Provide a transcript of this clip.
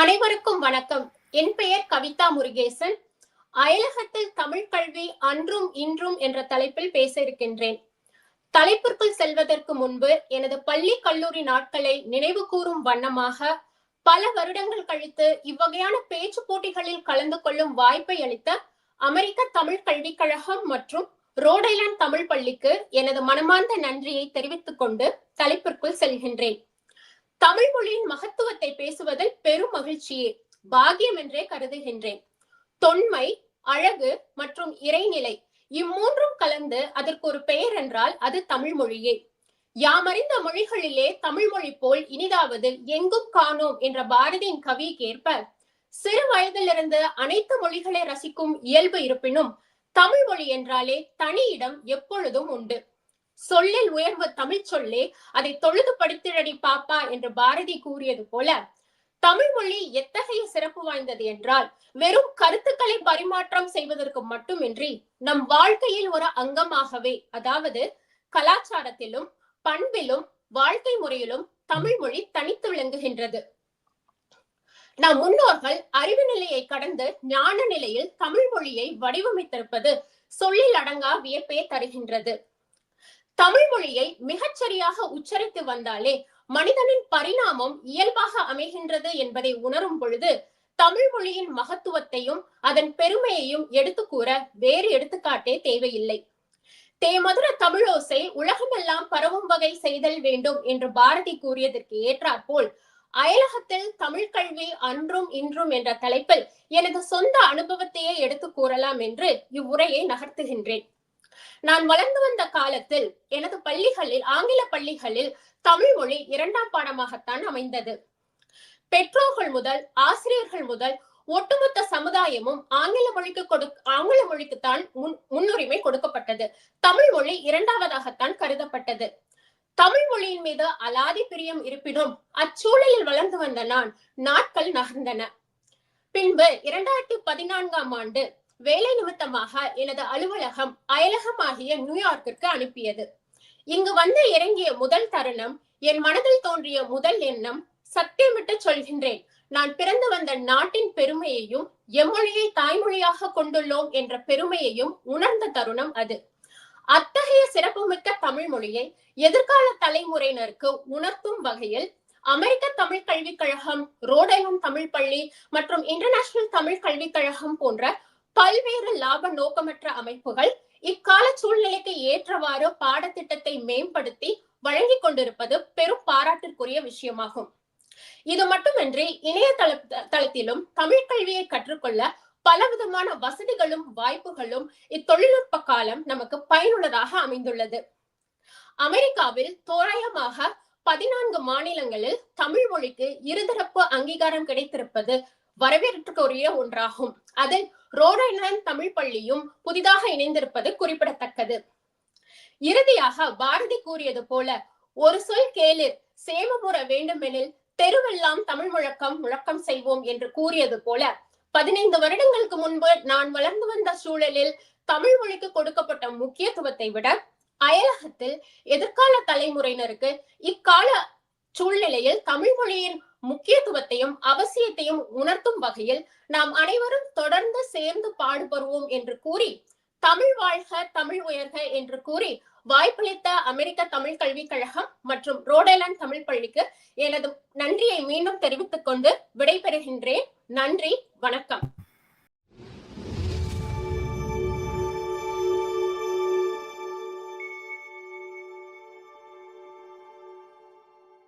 அனைவருக்கும் வணக்கம். என் பெயர் கவிதா முருகேசன். அயலகத்தில் தமிழ் கல்வி அன்றும் இன்றும் என்ற தலைப்பில் பேச இருக்கின்றேன். தலைப்பிற்குள் செல்வதற்கு முன்பு எனது பள்ளி கல்லூரி நாட்களை நினைவு கூறும் வண்ணமாக பல வருடங்கள் கழித்து இவ்வகையான பேச்சு போட்டிகளில் கலந்து கொள்ளும் வாய்ப்பை அளித்த அமெரிக்க தமிழ் கல்விக் கழகம் மற்றும் ரோடைலாண்ட் தமிழ் பள்ளிக்கு எனது மனமார்ந்த நன்றியை தெரிவித்துக் கொண்டு தலைப்பிற்குள் செல்கின்றேன். தமிழ் மொழியின் மகத்துவத்தை பேசுவதில் பெரும் மகிழ்ச்சியே. பாகியம் என்றே கருதுகின்றேன். தொன்மை அழகு மற்றும் இறைநிலை இம்மூன்றும் கலந்து அதற்கு ஒரு பெயர் என்றால் அது தமிழ் மொழியே. யாமறிந்த மொழிகளிலே தமிழ் மொழி போல் இனிதாவது எங்கும் காணோம் என்ற பாரதியின் கவிக்கேற்ப சிறு வயதிலிருந்து அனைத்து மொழிகளை ரசிக்கும் இயல்பு இருப்பினும் தமிழ் மொழி என்றாலே தனி இடம் எப்பொழுதும் உண்டு. சொல்லில் உயர்வு தமிழ் சொல்லே அதை தொழுது படித்திடடி பாப்பா என்று பாரதி கூறியது போல தமிழ் மொழி எத்தகைய சிறப்பு வாய்ந்தது என்றால் வெறும் கருத்துக்களை பரிமாற்றம் செய்வதற்கு மட்டுமின்றி நம் வாழ்க்கையில் ஒரு அங்கமாகவே அதாவது கலாச்சாரத்திலும் பண்பிலும் வாழ்க்கை முறையிலும் தமிழ் மொழி தனித்து விளங்குகின்றது. நம் முன்னோர்கள் அறிவு நிலையை கடந்து ஞான நிலையில் தமிழ் மொழியை வடிவமைத்திருப்பது சொல்லில் அடங்கா வியப்பே தருகின்றது. தமிழ் மொழியை மிகச்சரியாக உச்சரித்து வந்தாலே மனிதனின் பரிணாமம் இயல்பாக அமைகின்றது என்பதை உணரும் பொழுது தமிழ் மொழியின் மகத்துவத்தையும் அதன் பெருமையையும் எடுத்து கூற வேறு எடுத்துக்காட்டே தேவையில்லை. தேமதுர தமிழோசை உலகமெல்லாம் பரவும் வகை செய்தல் வேண்டும் என்று பாரதி கூறியதற்கு ஏற்றாற்போல் அயலகத்தில் தமிழ் கல்வி அன்றும் இன்றும் என்ற தலைப்பில் எனது சொந்த அனுபவத்தையே எடுத்து கூறலாம் என்று இவ்வுரையை நகர்த்துகின்றேன். நான் வளர்ந்து வந்த காலத்தில் எனது பள்ளிகளில் ஆங்கில பள்ளிகளில் தமிழ் மொழி இரண்டாம் பாடமாகத்தான் அமைந்தது. பெற்றோர்கள் முதல் ஆசிரியர்கள் முதல் ஒட்டுமொத்த சமுதாயமும் ஆங்கில மொழிக்கு கொடு ஆங்கில மொழிக்குத்தான் முன் முன்னுரிமை கொடுக்கப்பட்டது. தமிழ் மொழி இரண்டாவதாகத்தான் கருதப்பட்டது. தமிழ் மொழியின் மீது அலாதி பிரியம் இருப்பினும் அச்சூழலில் வளர்ந்து வந்த நான் நாட்கள் நகர்ந்தன. பின்பு இரண்டாயிரத்தி பதினான்காம் ஆண்டு வேலை நிமித்தமாக எனது அலுவலகம் அயலகமாகிய நியூயார்க்கிற்கு அனுப்பியது. இங்கு வந்து இறங்கிய முதல் தருணம் என் மனதில் தோன்றிய முதல் எண்ணம் சத்தியமிட்டு சொல்கின்றேன். நான் பிறந்து வந்த நாட்டின் பெருமையையும் எம்மொழியை தாய்மொழியாக கொண்டுள்ளோம் என்ற பெருமையையும் உணர்ந்த தருணம் அது. அத்தகைய சிறப்புமிக்க தமிழ் மொழியை எதிர்கால தலைமுறையினருக்கு உணர்த்தும் வகையில் அமெரிக்க தமிழ் கல்விக் கழகம் ரோடைலம் தமிழ் பள்ளி மற்றும் இன்டர்நேஷனல் தமிழ் கல்விக் கழகம் போன்ற பல்வேறு லாப நோக்கமற்ற அமைப்புகள் இக்கால சூழ்நிலைக்கு ஏற்றவாறு பாடத்திட்டத்தை மேம்படுத்தி வழங்கி கொண்டிருப்பது பெரும் பாராட்டிற்குரிய விஷயமாகும். இது மட்டுமின்றி இணையதள தளத்திலும் தமிழ் கல்வியை கற்றுக்கொள்ள பலவிதமான வசதிகளும் வாய்ப்புகளும் இத்தொழில்நுட்ப காலம் நமக்கு பயனுள்ளதாக அமைந்துள்ளது. அமெரிக்காவில் தோராயமாக பதினான்கு மாநிலங்களில் தமிழ் மொழிக்கு இருதரப்பு அங்கீகாரம் கிடைத்திருப்பது வரவேற்றுக்குரிய ஒன்றாகும். அதில் ரோடைலாண்ட் தமிழ் பள்ளியும் புதிதாக இணைந்திருப்பது குறிப்பிடத்தக்கது. இறுதியாக பாரதி கூறியது போல ஒரு சொல் கேளிர் சேமபுர வேண்டுமெனில் தெருவெல்லாம் தமிழ் முழக்கம் முழக்கம் செய்வோம் என்று கூறியது போல பதினைந்து வருடங்களுக்கு முன்பு நான் வளர்ந்து வந்த சூழலில் தமிழ் மொழிக்கு கொடுக்கப்பட்ட முக்கியத்துவத்தை விட அயலகத்தில் எதிர்கால தலைமுறையினருக்கு இக்கால சூழ்நிலையில் தமிழ் மொழியின் முக்கியத்துவத்தையும் அவசியத்தையும் உணர்த்தும் வகையில் நாம் அனைவரும் தொடர்ந்து சேர்ந்து பாடுபடுவோம் என்று கூறி தமிழ் வாழ்க தமிழ் உயர்க என்று கூறி வாய்ப்பளித்த அமெரிக்க தமிழ் கல்விக் கழகம் மற்றும் ரோடேலாண்ட் தமிழ் பள்ளிக்கு எனது நன்றியை மீண்டும் தெரிவித்துக் கொண்டு விடைபெறுகின்றேன். நன்றி வணக்கம்.